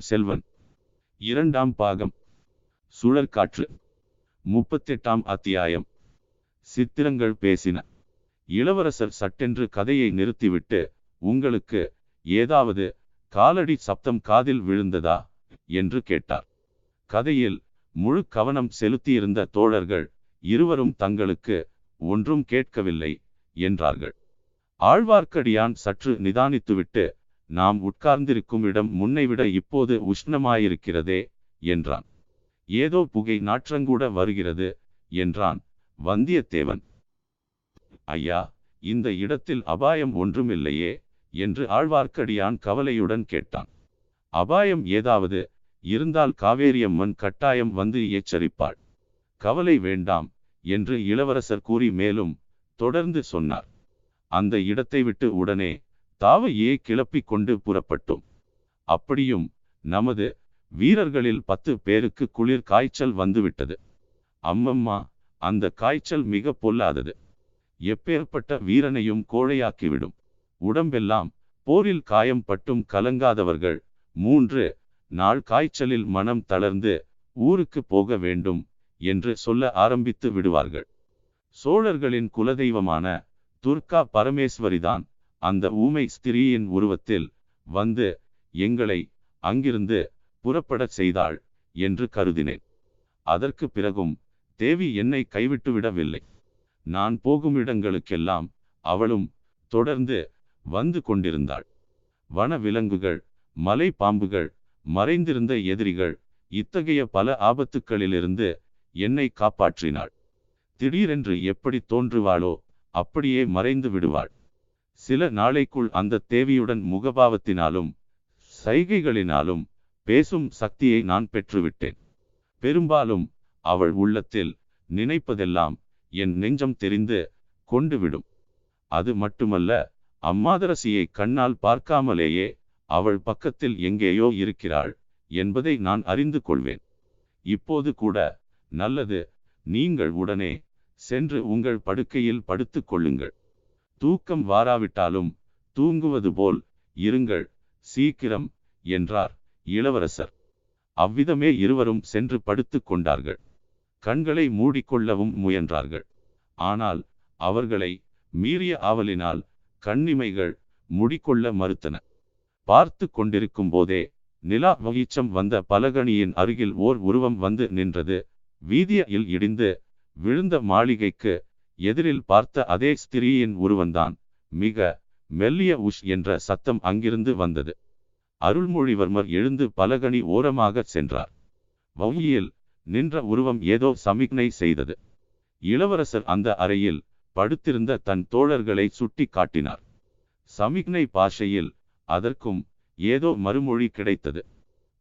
பொன்னியின் செல்வன். இரண்டாம் பாகம். சுழற்காற்று. முப்பத்தெட்டாம் அத்தியாயம். சித்திரங்கள் பேசின. இளவரசர் சட்டென்று கதையை நிறுத்திவிட்டு உங்களுக்கு ஏதாவது காலடி சப்தம் காதில் விழுந்ததா? என்று கேட்டார். கதையில் முழு கவனம் செலுத்தியிருந்த தோழர்கள் இருவரும் தங்களுக்கு ஒன்றும் கேட்கவில்லை என்றார்கள். ஆழ்வார்க்கடியான் சற்று நிதானித்துவிட்டு நாம் உட்கார்ந்திருக்கும் இடம் முன்னைவிட இப்போது உஷ்ணமாயிருக்கிறதே என்றான். ஏதோ புகை நாற்றங்கூட வருகிறது என்றான் வந்தியத்தேவன். ஐயா இந்த இடத்தில் அபாயம் ஒன்றுமில்லையே என்று ஆழ்வார்க்கடியான் கவலையுடன் கேட்டான். அபாயம் ஏதாவது இருந்தால் காவேரியம்மன் கட்டாயம் வந்து எச்சரிப்பாள். கவலை வேண்டாம் என்று இளவரசர் கூறி மேலும் தொடர்ந்து சொன்னார். அந்த இடத்தை விட்டு உடனே தாவையே கிளப்பிக் கொண்டு புறப்பட்டோம். அப்படியும் நமது வீரர்களில் பத்து பேருக்கு குளிர் காய்ச்சல் வந்துவிட்டது. அம்மம்மா அந்த காய்ச்சல் மிக பொல்லாதது. எப்பேற்பட்ட வீரனையும் கோழையாக்கிவிடும். உடம்பெல்லாம் போரில் காயம் பட்டும் கலங்காதவர்கள் மூன்று நாள் காய்ச்சலில் மனம் தளர்ந்து ஊருக்கு போக வேண்டும் என்று சொல்ல ஆரம்பித்து விடுவார்கள். சோழர்களின் குலதெய்வமான துர்கா பரமேஸ்வரிதான் அந்த ஊமை ஸ்திரீயின் உருவத்தில் வந்து எங்களை அங்கிருந்து புறப்படச் செய்தாள் என்று கருதினேன். அதற்கு பிறகும் தேவி என்னை கைவிட்டு விடவில்லை. நான் போகும் இடங்களுக்கெல்லாம் அவளும் தொடர்ந்து வந்து கொண்டிருந்தாள். வன விலங்குகள் மலை பாம்புகள் மறைந்திருந்த எதிரிகள் இத்தகைய பல ஆபத்துக்களிலிருந்து என்னை காப்பாற்றினாள். திடீரென்று எப்படி தோன்றுவாளோ அப்படியே மறைந்து விடுவாள். சில நாளைக்குள் அந்த தேவியுடன் முகபாவத்தினாலும் சைகைகளினாலும் பேசும் சக்தியை நான் பெற்றுவிட்டேன். பெரும்பாலும் அவள் உள்ளத்தில் நினைப்பதெல்லாம் என் நெஞ்சம் தெரிந்து கொண்டுவிடும். அது மட்டுமல்ல அம்மாதரசியை கண்ணால் பார்க்காமலேயே அவள் பக்கத்தில் எங்கேயோ இருக்கிறாள் என்பதை நான் அறிந்து கொள்வேன். இப்போது கூட நல்லது நீங்கள் உடனே சென்று உங்கள் படுக்கையில் படுத்துக் கொள்ளுங்கள். தூக்கம் வாராவிட்டாலும் தூங்குவது போல் இருங்கள் சீக்கிரம் என்றார் இளவரசர். அவ்விதமே இருவரும் சென்று படுத்துக் கொண்டார்கள். கண்களை மூடிக்கொள்ளவும் முயன்றார்கள். ஆனால் அவர்களை மீறிய ஆவலினால் கண்ணிமைகள் முடிக்கொள்ள மறுத்தன. பார்த்து கொண்டிருக்கும் போதே நிலா வகிச்சம் வந்த பலகணியின் அருகில் ஓர் உருவம் வந்து நின்றது. வீதியில் இடிந்து விழுந்த மாளிகைக்கு எதிரில் பார்த்த அதே ஸ்திரீயின் உருவந்தான் மிக மெல்லிய உஷ் என்ற சத்தம் அங்கிருந்து வந்தது. அருள்மொழிவர்மர் எழுந்து பலகணி ஓரமாக சென்றார். வவுயில் நின்ற உருவம் ஏதோ சமிக்னை செய்தது. இளவரசர் அந்த அறையில் படுத்திருந்த தன் தோழர்களை சுட்டி காட்டினார். சமிக்னை பாஷையில் அதற்கும் ஏதோ மறுமொழி கிடைத்தது.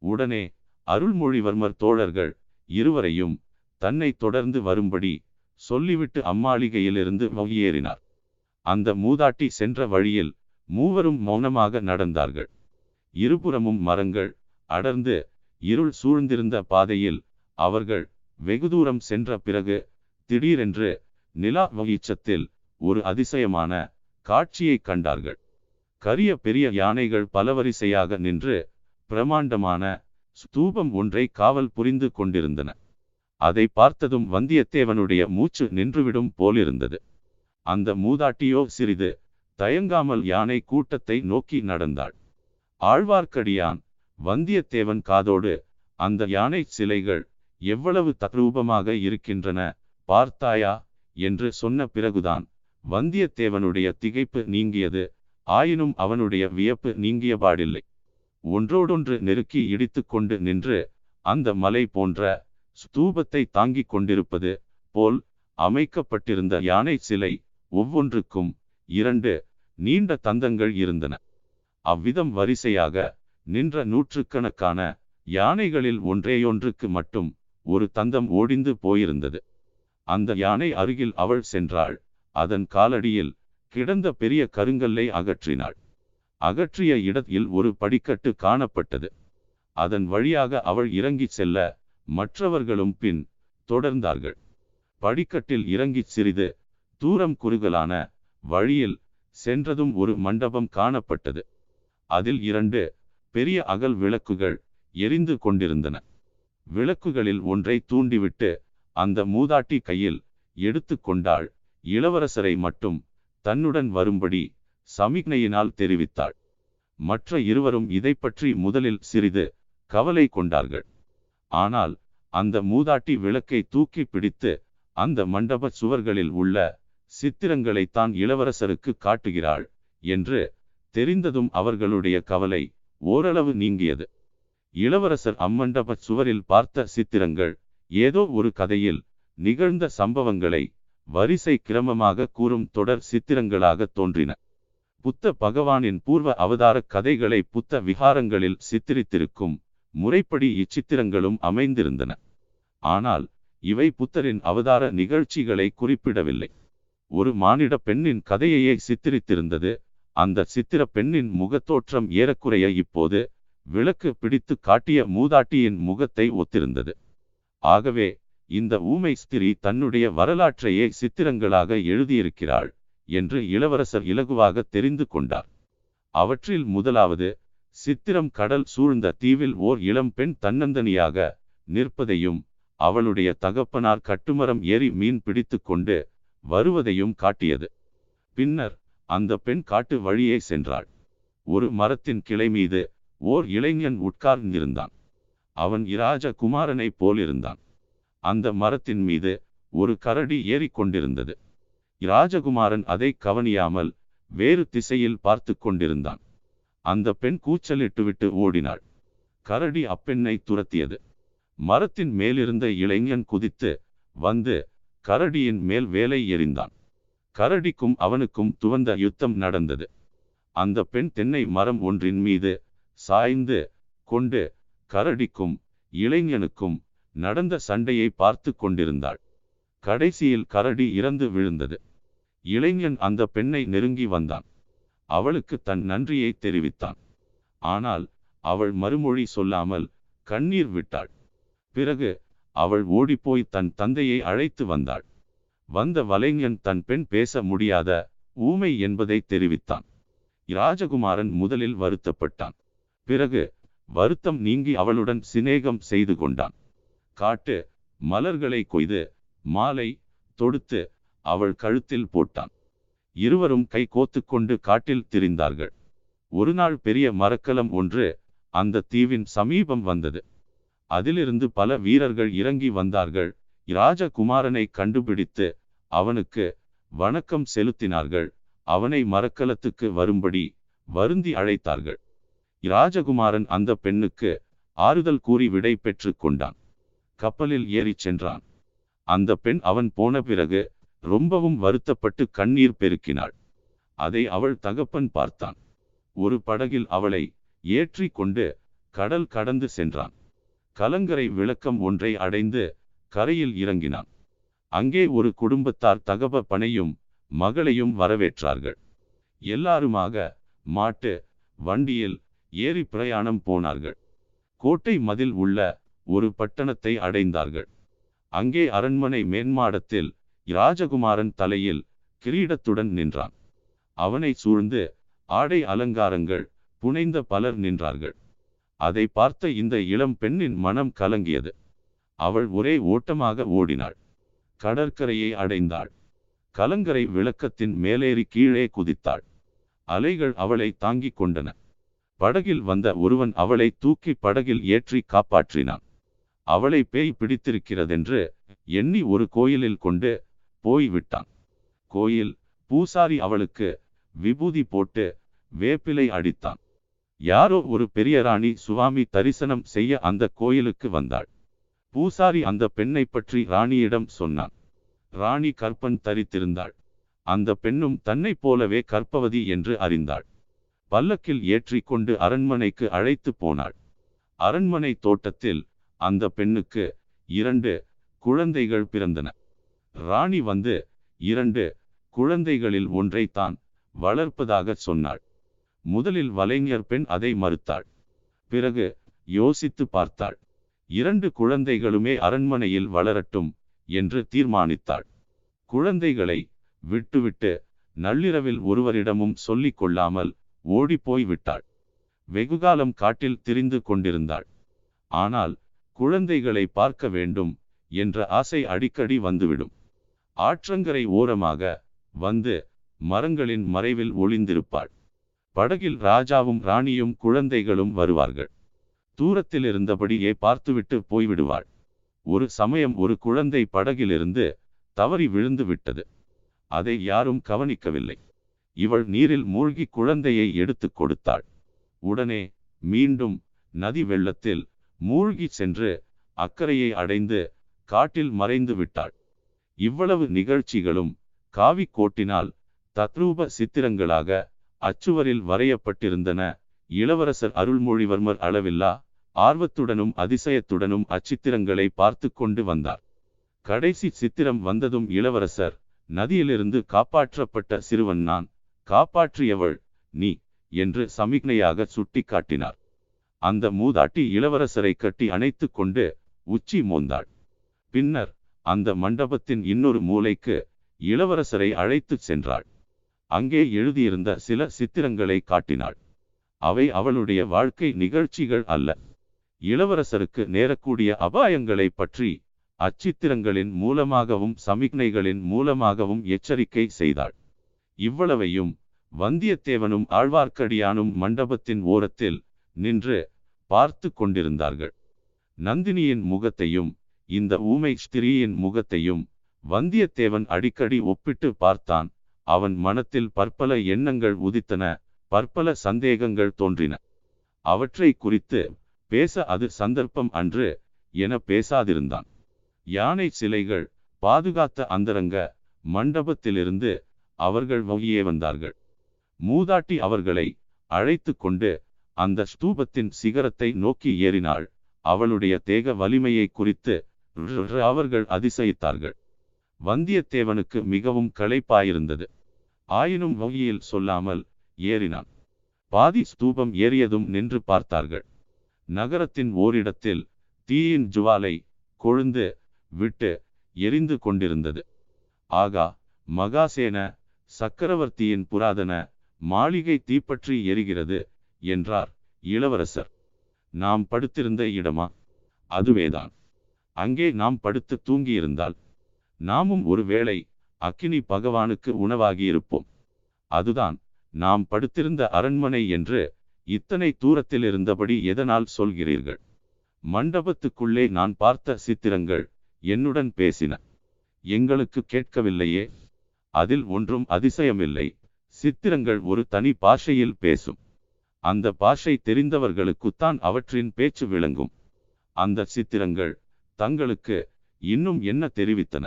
உடனே அருள்மொழிவர்மர் தோழர்கள் இருவரையும் தன்னை தொடர்ந்து வரும்படி சொல்லிவிட்டு அம்மாளிகையிலிருந்து வெளியேறினார் அந்த மூதாட்டி சென்ற வழியில் மூவரும் மௌனமாக நடந்தார்கள். இருபுறமும் மரங்கள் அடர்ந்து இருள் சூழ்ந்திருந்த பாதையில் அவர்கள் வெகு தூரம் சென்ற பிறகு திடீரென்று நிலா வகிச்சத்தில் ஒரு அதிசயமான காட்சியை கண்டார்கள். கரிய பெரிய யானைகள் பலவரிசையாக நின்று பிரமாண்டமான ஸ்தூபம் ஒன்றை காவல் புரிந்து கொண்டிருந்தன. அதை பார்த்ததும் வந்தியத்தேவனுடைய மூச்சு நின்றுவிடும் போலிருந்தது. அந்த மூதாட்டியோ சிறிது தயங்காமல் யானை கூட்டத்தை நோக்கி நடந்தாள். ஆழ்வார்க்கடியான் வந்தியத்தேவன் காதோடு அந்த யானை சிலைகள் எவ்வளவு தத்ரூபமாக இருக்கின்றன பார்த்தாயா? என்று சொன்ன பிறகுதான் வந்தியத்தேவனுடைய திகைப்பு நீங்கியது. ஆயினும் அவனுடைய வியப்பு நீங்கியபாடில்லை ஒன்றோடொன்று நெருக்கி இடித்து கொண்டு நின்று அந்த மலை போன்ற ஸ்தூபத்தை தாங்கிக் கொண்டிருப்பது போல் அமைக்கப்பட்டிருந்த யானை சிலை ஒவ்வொன்றுக்கும் இரண்டு நீண்ட தந்தங்கள் இருந்தன. அவ்விதம் வரிசையாக நின்ற நூற்றுக்கணக்கான யானைகளில் ஒன்றேயொன்றுக்கு மட்டும் ஒரு தந்தம் ஓடிந்து போயிருந்தது. அந்த யானை அருகில் அவள் சென்றாள். அதன் காலடியில் கிடந்த பெரிய கருங்கல்லை அகற்றினாள். அகற்றிய இடத்தில் ஒரு படிக்கட்டு காணப்பட்டது. அதன் வழியாக அவள் இறங்கிச் செல்ல மற்றவர்களும் பின் தொடர்ந்தார்கள். படிக்கட்டில் இறங்கிச் சிறிது தூரம் குறுகலான வழியில் சென்றதும் ஒரு மண்டபம் காணப்பட்டது. அதில் இரண்டு பெரிய அகல் விளக்குகள் எரிந்து கொண்டிருந்தன. விளக்குகளில் ஒன்றை தூண்டிவிட்டு அந்த மூதாட்டி கையில் எடுத்து கொண்டாள். இளவரசரை மட்டும் தன்னுடன் வரும்படி சமிக்ஞையினால் தெரிவித்தாள். மற்ற இருவரும் இதை பற்றி முதலில் சிறிது கவலை கொண்டார்கள். ஆனால் அந்த மூதாட்டி விளக்கை தூக்கி பிடித்து அந்த மண்டப சுவர்களில் உள்ள சித்திரங்களை தான் இளவரசருக்கு காட்டுகிறாள் என்று தெரிந்ததும் அவர்களுடைய கவலை ஓரளவு நீங்கியது. இளவரசர் அம்மண்டப சுவரில் பார்த்த சித்திரங்கள் ஏதோ ஒரு கதையில் நிகழ்ந்த சம்பவங்களை வரிசை கிரமமாக கூறும் தொடர் சித்திரங்களாக தோன்றின. புத்த பகவானின் பூர்வ அவதார கதைகளை புத்த விகாரங்களில் சித்தரித்திருக்கும் முறைப்படி இச்சித்திரங்களும் அமைந்திருந்தன. ஆனால் இவை புத்தரின் அவதார நிகழ்ச்சிகளை குறிப்பிடவில்லை. ஒரு மானிட பெண்ணின் கதையையே சித்திரித்திருந்தது. அந்த சித்திர பெண்ணின் முகத்தோற்றம் ஏறக்குறைய இப்போது விளக்கு பிடித்து காட்டிய மூதாட்டியின் முகத்தை ஒத்திருந்தது. ஆகவே இந்த ஊமை ஸ்திரீ தன்னுடைய வரலாற்றையே சித்திரங்களாக எழுதியிருக்கிறாள் என்று இளவரசர் இலகுவாக தெரிந்து கொண்டார். அவற்றில் முதலாவது சித்திரம் கடல் சூழ்ந்த தீவில் ஓர் இளம் பெண் தன்னந்தனியாக நிற்பதையும் அவளுடைய தகப்பனார் கட்டுமரம் ஏறி மீன் பிடித்து கொண்டு வருவதையும் காட்டியது. பின்னர் அந்த பெண் காட்டு வழியே சென்றாள். ஒரு மரத்தின் கிளை மீது ஓர் இளைஞன் உட்கார்ந்திருந்தான். அவன் இராஜ குமாரனைப் போலிருந்தான். அந்த மரத்தின் மீது ஒரு கரடி ஏறிக்கொண்டிருந்தது இராஜகுமாரன் அதை கவனியாமல் வேறு திசையில் பார்த்து கொண்டிருந்தான். அந்த பெண் கூச்சலிட்டுவிட்டு ஓடினாள். கரடி அப்பெண்ணை துரத்தியது. மரத்தின் மேலிருந்த இளைஞன் குதித்து வந்து கரடியின் மேல் வேலை எறிந்தான். கரடிக்கும் அவனுக்கும் துவந்த யுத்தம் நடந்தது. அந்த பெண் தென்னை மரம் ஒன்றின் மீது சாய்ந்து கொண்டு கரடிக்கும் இளைஞனுக்கும் நடந்த சண்டையை பார்த்து கொண்டிருந்தாள். கடைசியில் கரடி இறந்து விழுந்தது. இளைஞன் அந்த பெண்ணை நெருங்கி வந்தான். அவளுக்கு தன் நன்றியை தெரிவித்தான். ஆனால் அவள் மறுமொழி சொல்லாமல் கண்ணீர் விட்டாள். பிறகு அவள் ஓடிப்போய் தன் தந்தையை அழைத்து வந்தாள். வந்த வலைஞன் தன் பெண் பேச முடியாத ஊமை என்பதை தெரிவித்தான். ராஜகுமாரன் முதலில் வருத்தப்பட்டான். பிறகு வருத்தம் நீங்கி அவளுடன் சிநேகம் செய்து கொண்டான். காட்டு மலர்களை கொய்து மாலை தொடுத்து அவள் கழுத்தில் போட்டான். இருவரும் கை கோத்து கொண்டு காட்டில் திரிந்தார்கள். ஒரு நாள் பெரிய மரக்கலம் ஒன்று அந்த தீவின் சமீபம் வந்தது. அதிலிருந்து பல வீரர்கள் இறங்கி வந்தார்கள். ராஜகுமாரனை கண்டுபிடித்து அவனுக்கு வணக்கம் செலுத்தினார்கள். அவனை மரக்கலத்துக்கு வரும்படி வருந்தி அழைத்தார்கள். ராஜகுமாரன் அந்த பெண்ணுக்கு ஆறுதல் கூறி விடை பெற்று கொண்டான். கப்பலில் ஏறிச் சென்றான். அந்த பெண் அவன் போன பிறகு ரொம்பவும் வருத்தப்பட்டு கண்ணீர் பெருக்கினாள். அதை அவள் தகப்பன் பார்த்தான். ஒரு படகில் அவளை ஏற்றி கொண்டு கடல் கடந்து சென்றான். கலங்கரை விளக்கம் ஒன்றை அடைந்து கரையில் இறங்கினான். அங்கே ஒரு குடும்பத்தார் தகவ பனையும் மகளையும் வரவேற்றார்கள். எல்லாருமாக மாட்டு வண்டியில் ஏறி பிரயாணம் போனார்கள். கோட்டை மதில் உள்ள ஒரு பட்டணத்தை அடைந்தார்கள். அங்கே அரண்மனை மேன்மாடத்தில் ராஜகுமாரன் தலையில் கிரீடத்துடன் நின்றான். அவனை சூழ்ந்து ஆடை அலங்காரங்கள் புனைந்த பலர் நின்றார்கள். அதை பார்த்த இந்த இளம் பெண்ணின் மனம் கலங்கியது. அவள் ஒரே ஓட்டமாக ஓடினாள். கடற்கரையை அடைந்தாள். கலங்கரை விளக்கத்தின் மேலேறி கீழே குதித்தாள். அலைகள் அவளை தாங்கிக் கொண்டன. படகில் வந்த ஒருவன் அவளை தூக்கி படகில் ஏற்றி காப்பாற்றினான். அவளை பேய் பிடித்திருக்கிறதென்று எண்ணி ஒரு கோயிலில் கொண்டு போய் விட்டான் கோயில் பூசாரி அவளுக்கு விபூதி போட்டு வேப்பிலை அடித்தான். யாரோ ஒரு பெரிய ராணி சுவாமி தரிசனம் செய்ய அந்த கோயிலுக்கு வந்தாள். பூசாரி அந்த பெண்ணை பற்றி ராணியிடம் சொன்னான். ராணி கற்பன் தரித்திருந்தாள். அந்த பெண்ணும் தன்னைப் போலவே கற்பவதி என்று அறிந்தாள். பல்லக்கில் ஏற்றி கொண்டு அரண்மனைக்கு அழைத்து போனாள். அரண்மனை தோட்டத்தில் அந்த பெண்ணுக்கு இரண்டு குழந்தைகள் பிறந்தன. ராணி வந்து இரண்டு குழந்தைகளில் ஒன்றைத்தான் தான் வளர்ப்பதாக சொன்னாள். முதலில் வலைஞர் பெண் அதை மறுத்தாள். பிறகு யோசித்து பார்த்தாள். இரண்டு குழந்தைகளுமே அரண்மனையில் வளரட்டும் என்று தீர்மானித்தாள். குழந்தைகளை விட்டுவிட்டு நள்ளிரவில் ஒருவரிடமும் சொல்லிக் கொள்ளாமல் ஓடிப்போய் விட்டாள் வெகுகாலம் காட்டில் திரிந்து கொண்டிருந்தாள். ஆனால் குழந்தைகளை பார்க்க வேண்டும் என்ற ஆசை அடிக்கடி வந்துவிடும். ஆற்றங்கரை ஓரமாக வந்து மரங்களின் மறைவில் ஒளிந்திருப்பாள். படகில் ராஜாவும் ராணியும் குழந்தைகளும் வருவார்கள். தூரத்தில் இருந்தபடியே பார்த்துவிட்டு போய்விடுவாள். ஒரு சமயம் ஒரு குழந்தை படகிலிருந்து தவறி விழுந்து விட்டது. அதை யாரும் கவனிக்கவில்லை. இவள் நீரில் மூழ்கி குழந்தையை எடுத்துக் கொடுத்தாள். உடனே மீண்டும் நதி வெள்ளத்தில் மூழ்கி சென்று அக்கறையை அடைந்து காட்டில் மறைந்து விட்டாள். இவ்வளவு நிகழ்ச்சிகளும் காவி கோட்டினால் தத்ரூப சித்திரங்களாக அச்சுவரில் வரையப்பட்டிருந்தன. இளவரசர் அருள்மொழிவர்மர் அளவில்லா ஆர்வத்துடனும் அதிசயத்துடனும் அச்சித்திரங்களை பார்த்து கொண்டு வந்தார். கடைசி சித்திரம் வந்ததும் இளவரசர் நதியிலிருந்து காப்பாற்றப்பட்ட சிறுவன் நான் காப்பாற்றியவள் நீ என்று சமிக்னையாக சுட்டி காட்டினார் அந்த மூதாட்டி இளவரசரை கட்டி அணைத்து கொண்டு உச்சி மோந்தாள். பின்னர் அந்த மண்டபத்தின் இன்னொரு மூலைக்கு இளவரசரை அழைத்துச் சென்றாள். அங்கே எழுதியிருந்த சில சித்திரங்களை காட்டினாள். அவை அவளுடைய வாழ்க்கை நிகழ்ச்சிகள் அல்ல. இளவரசருக்கு நேரக்கூடிய அபாயங்களை பற்றி அச்சித்திரங்களின் மூலமாகவும் சமிக்ஞைகளின் மூலமாகவும் எச்சரிக்கை செய்தாள். இவ்வளவையும் வந்தியத்தேவனும் ஆழ்வார்க்கடியானும் மண்டபத்தின் ஓரத்தில் நின்று பார்த்து கொண்டிருந்தார்கள். நந்தினியின் முகத்தையும் இந்த ஊமை ஸ்திரீயின் முகத்தையும் வந்தியத்தேவன் அடிக்கடி ஒப்பிட்டு பார்த்தான். அவன் மனத்தில் பற்பல எண்ணங்கள் உதித்தன பற்பல சந்தேகங்கள் தோன்றின. அவற்றை குறித்து பேச அது சந்தர்ப்பம் அன்று என பேசாதிருந்தான். யானை சிலைகள் பாதுகாத்த அந்தரங்க மண்டபத்திலிருந்து அவர்கள் வகியே வந்தார்கள். மூதாட்டி அவர்களை அழைத்து கொண்டு அந்த ஸ்தூபத்தின் சிகரத்தை நோக்கி ஏறினாள். அவளுடைய தேக வலிமையை குறித்து அவர்கள் அதிசயித்தார்கள். வந்தியத்தேவனுக்கு மிகவும் களைப்பாயிருந்தது. ஆயினும் வகையில் சொல்லாமல் ஏறினான். பாதி ஸ்தூபம் ஏறியதும் நின்று பார்த்தார்கள். நகரத்தின் ஓரிடத்தில் தீயின் ஜுவாலை கொழுந்து விட்டு எரிந்து கொண்டிருந்தது. ஆகா மகாசேன சக்கரவர்த்தியின் புராதன மாளிகை தீப்பற்றி எரிகிறது என்றார் இளவரசர். நாம் படுத்திருந்த இடமா? அதுவேதான். அங்கே நாம் படுத்து தூங்கியிருந்தால் நாமும் ஒருவேளை அக்கினி பகவானுக்கு உணவாகியிருப்போம். அதுதான் நாம் படுத்திருந்த அரண்மனை என்று இத்தனை தூரத்தில் இருந்தபடி எதனால் சொல்கிறீர்கள்? மண்டபத்துக்குள்ளே நான் பார்த்த சித்திரங்கள் என்னுடன் பேசின. எங்களுக்கு கேட்கவில்லையே. அதில் ஒன்றும் அதிசயமில்லை. சித்திரங்கள் ஒரு தனி பாஷையில் பேசும். அந்த பாஷை தெரிந்தவர்களுக்குத்தான் அவற்றின் பேச்சு விளங்கும். அந்த சித்திரங்கள் தங்களுக்கு இன்னும் என்ன தெரிவித்தன?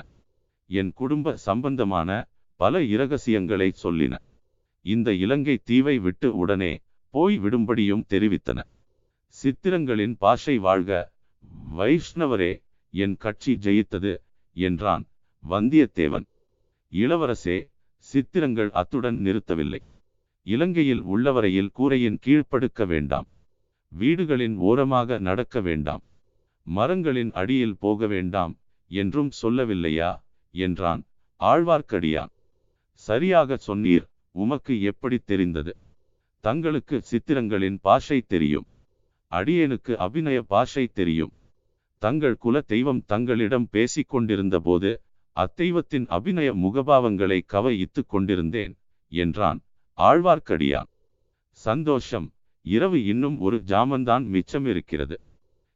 என் குடும்ப சம்பந்தமான பல இரகசியங்களை சொல்லின. இந்த இலங்கை தீவை விட்டு உடனே போய் விடும்படியும் தெரிவித்தன. சித்திரங்களின் பாஷை வாழ்க. வைஷ்ணவரே என் கட்சி ஜெயித்தது என்றான் வந்தியத்தேவன். இளவரசே சித்திரங்கள் அத்துடன் நிறுத்தவில்லை. இலங்கையில் உள்ளவரையில் கூரையின் கீழ்ப்படுக்க வேண்டாம். வீடுகளின் ஓரமாக நடக்க வேண்டாம். மரங்களின் அடியில் போக வேண்டாம் என்றும் சொல்லவில்லையா? என்றான். ஆழ்வார்க்கடியான். சரியாக சொன்னீர் உமக்கு எப்படி தெரிந்தது? தங்களுக்கு சித்திரங்களின் பாஷை தெரியும். அடியேனுக்கு அபிநய பாஷை தெரியும். தங்கள் குல தெய்வம் தங்களிடம் பேசிக்கொண்டிருந்த போது அத்தெய்வத்தின் அபிநய முகபாவங்களை கவயித்து கொண்டிருந்தேன் என்றான் ஆழ்வார்க்கடியான். சந்தோஷம் இரவு இன்னும் ஒரு ஜாமந்தான் மிச்சம் இருக்கிறது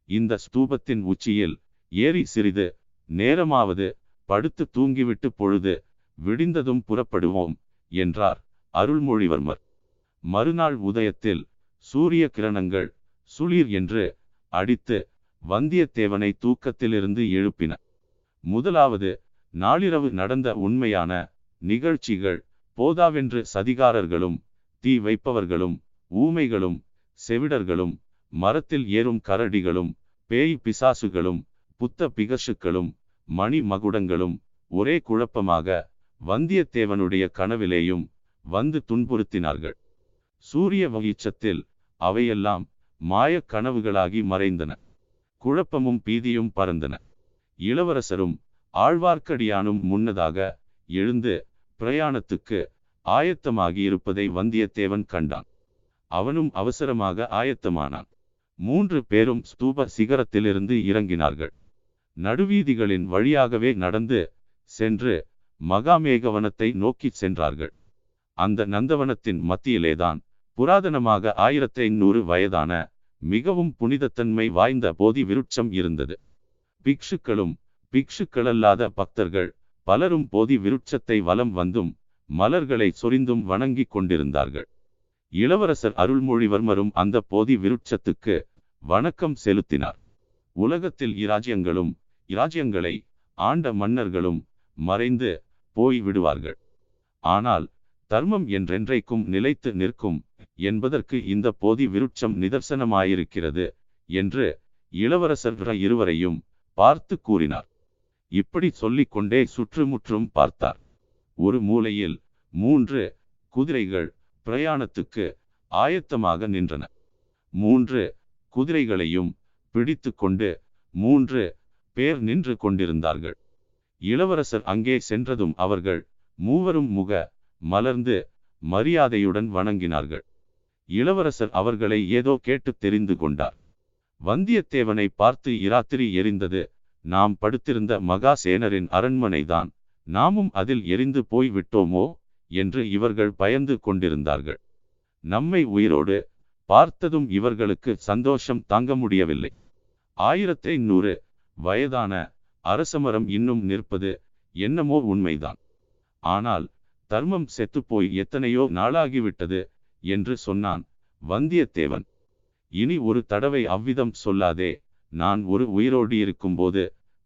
இந்த ஸ்தூபத்தின் உச்சியில் ஏறி சிறிது நேரமாவது படுத்து தூங்கிவிட்டு பொழுது விடிந்ததும் புறப்படுவோம் என்றார் அருள்மொழிவர்மர். மறுநாள் உதயத்தில் சூரிய கிரணங்கள் சுளிர் என்று அடித்து வந்தியத்தேவனை தூக்கத்திலிருந்து எழுப்பின. முதலாவது நாளிரவு நடந்த உண்மையான நிகழ்ச்சிகள் போதாவென்று சதிகாரர்களும் தீ வைப்பவர்களும் ஊமைகளும் செவிடர்களும் மரத்தில் ஏறும் கரடிகளும் பேய் பிசாசுகளும் புத்த பிகசுக்களும் மணி மகுடங்களும் ஒரே குழப்பமாக வந்தியத்தேவனுடைய கனவிலேயும் வந்து துன்புறுத்தினார்கள். சூரிய வகிச்சத்தில் அவையெல்லாம் மாயக் கனவுகளாகி மறைந்தன. குழப்பமும் பீதியும் பறந்தன. இளவரசரும் ஆழ்வார்க்கடியானும் முன்னதாக எழுந்து பிரயாணத்துக்கு ஆயத்தமாகி இருப்பதை வந்தியத்தேவன் கண்டான். அவனும் அவசரமாக ஆயத்தமானான். மூன்று பேரும் ஸ்தூப சிகரத்திலிருந்து இறங்கினார்கள். நடுவீதிகளின் வழியாகவே நடந்து சென்று மகாமேகவனத்தை நோக்கிச் சென்றார்கள். அந்த நந்தவனத்தின் மத்தியிலேதான் புராதனமாக ஆயிரத்தி ஐநூறு வயதான மிகவும் புனிதத்தன்மை வாய்ந்த போதி விருட்சம் இருந்தது. பிக்ஷுக்களும் பிக்ஷுக்களல்லாத பக்தர்கள் பலரும் போதி விருட்சத்தை வலம் வந்தும் மலர்களை சொரிந்தும் வணங்கிக் கொண்டிருந்தார்கள். இளவரசர் அருள்மொழிவர்மரும் அந்த போதி விருட்சத்துக்கு வணக்கம் செலுத்தினார். உலகத்தில் இராஜ்யங்களும் இராஜ்யங்களை ஆண்ட மன்னர்களும் மறைந்து போய் விடுவார்கள். ஆனால் தர்மம் என்றென்றைக்கும் நிலைத்து நிற்கும் என்பதற்கு இந்த போதி விருட்சம் நிதர்சனமாயிருக்கிறது என்று இளவரசர் இருவரையும் பார்த்து கூறினார். இப்படி சொல்லிக்கொண்டே சுற்றுமுற்றும் பார்த்தார். ஒரு மூலையில் மூன்று குதிரைகள் பிரயாணத்துக்கு ஆயத்தமாக நின்றன. மூன்று குதிரைகளையும் பிடித்து கொண்டு மூன்று பேர் நின்று கொண்டிருந்தார்கள். இளவரசர் அங்கே சென்றதும் அவர்கள் மூவரும் முக மலர்ந்து மரியாதையுடன் வணங்கினார்கள். இளவரசர் அவர்களை ஏதோ கேட்டு தெரிந்து கொண்டார். வந்தியத்தேவனை பார்த்து இராத்திரி எரிந்தது. நாம் படுத்திருந்த மகாசேனரின் அரண்மனைதான். நாமும் அதில் எரிந்து போய் விட்டோமோ என்று இவர்கள் பயந்து கொண்டிருந்தார்கள். நம்மை உயிரோடு பார்த்ததும் இவர்களுக்கு சந்தோஷம் தாங்க முடியவில்லை. ஆயிரத்தி ஐநூறு வயதான அரசமரம் இன்னும் நிற்பது என்னமோ உண்மைதான். ஆனால் தர்மம் செத்துப்போய் எத்தனையோ நாளாகிவிட்டது என்று சொன்னான் வந்தியத்தேவன். இனி ஒரு தடவை அவ்விதம் சொல்லாதே நான் ஒரு உயிரோடு இருக்கும்போது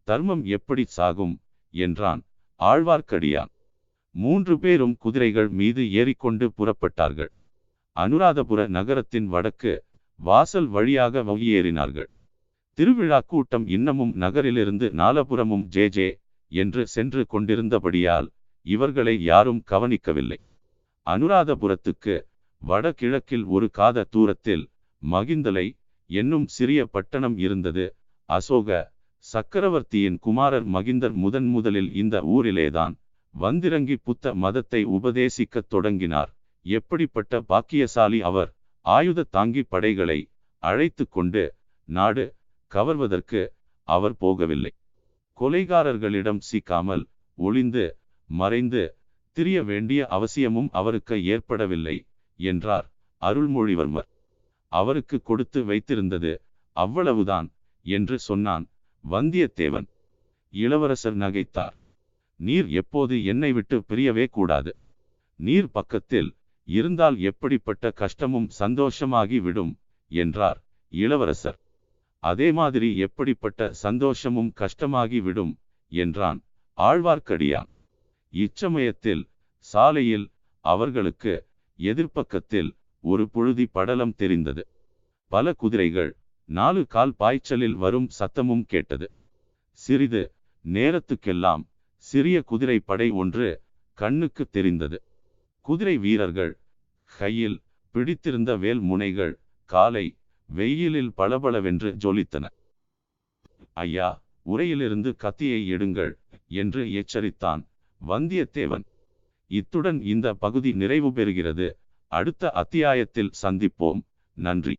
தர்மம் எப்படி சாகும்? என்றான் ஆழ்வார்க்கடியான். மூன்று பேரும் குதிரைகள் மீது ஏறிக்கொண்டு புறப்பட்டார்கள். அனுராதபுர நகரத்தின் வடக்கு வாசல் வழியாக வகியேறினார்கள் திருவிழா கூட்டம் இன்னமும் நகரிலிருந்து நாலபுரமும் ஜே ஜே என்று சென்று கொண்டிருந்தபடியால் இவர்களை யாரும் கவனிக்கவில்லை. அனுராதபுரத்துக்கு வடகிழக்கில் ஒரு காத தூரத்தில் மகிந்தலை என்னும் சிறிய பட்டணம் இருந்தது. அசோக சக்கரவர்த்தியின் குமாரர் மகிந்தர் முதன் முதலில் இந்த ஊரிலேதான் வந்திறங்கி புத்த மதத்தை உபதேசிக்கத் தொடங்கினார். எப்படிப்பட்ட பாக்கியசாலி அவர்? ஆயுத தாங்கி படைகளை அழைத்து கொண்டு நாடு கவர்வதற்கு அவர் போகவில்லை. கொலைகாரர்களிடம் சிக்காமல் ஒளிந்து மறைந்து திரிய வேண்டிய அவசியமும் அவருக்கு ஏற்படவில்லை என்றார் அருள்மொழிவர்மர். அவருக்கு கொடுத்து வைத்திருந்தது அவ்வளவுதான் என்று சொன்னான் வந்தியத்தேவன். இளவரசர் நகைத்தார். நீர் எப்போது என்னை விட்டு பிரியவே கூடாது. நீர் பக்கத்தில் இருந்தால் எப்படிப்பட்ட கஷ்டமும் சந்தோஷமாகி விடும் என்றார் இளவரசர். அதே மாதிரி எப்படிப்பட்ட சந்தோஷமும் கஷ்டமாகி விடும் என்றான் ஆழ்வார்க்கடியான். இச்சமயத்தில் சாலையில் அவர்களுக்கு எதிர்ப்பக்கத்தில் ஒரு புழுதி படலம் தெரிந்தது. பல குதிரைகள் நாலு கால் பாய்ச்சலில் வரும் சத்தமும் கேட்டது. சிறிது நேரத்துக்கெல்லாம் சிறிய குதிரை படை ஒன்று கண்ணுக்கு தெரிந்தது. குதிரை வீரர்கள் கையில் பிடித்திருந்த வேல் முனைகள் காலை வெயிலில் பளபளவென்று ஜொலித்தன. ஐயா உரையிலிருந்து கத்தியை எடுங்கள் என்று எச்சரித்தான் வந்தியத்தேவன். இத்துடன் இந்த பகுதி நிறைவு பெறுகிறது. அடுத்த அத்தியாயத்தில் சந்திப்போம். நன்றி.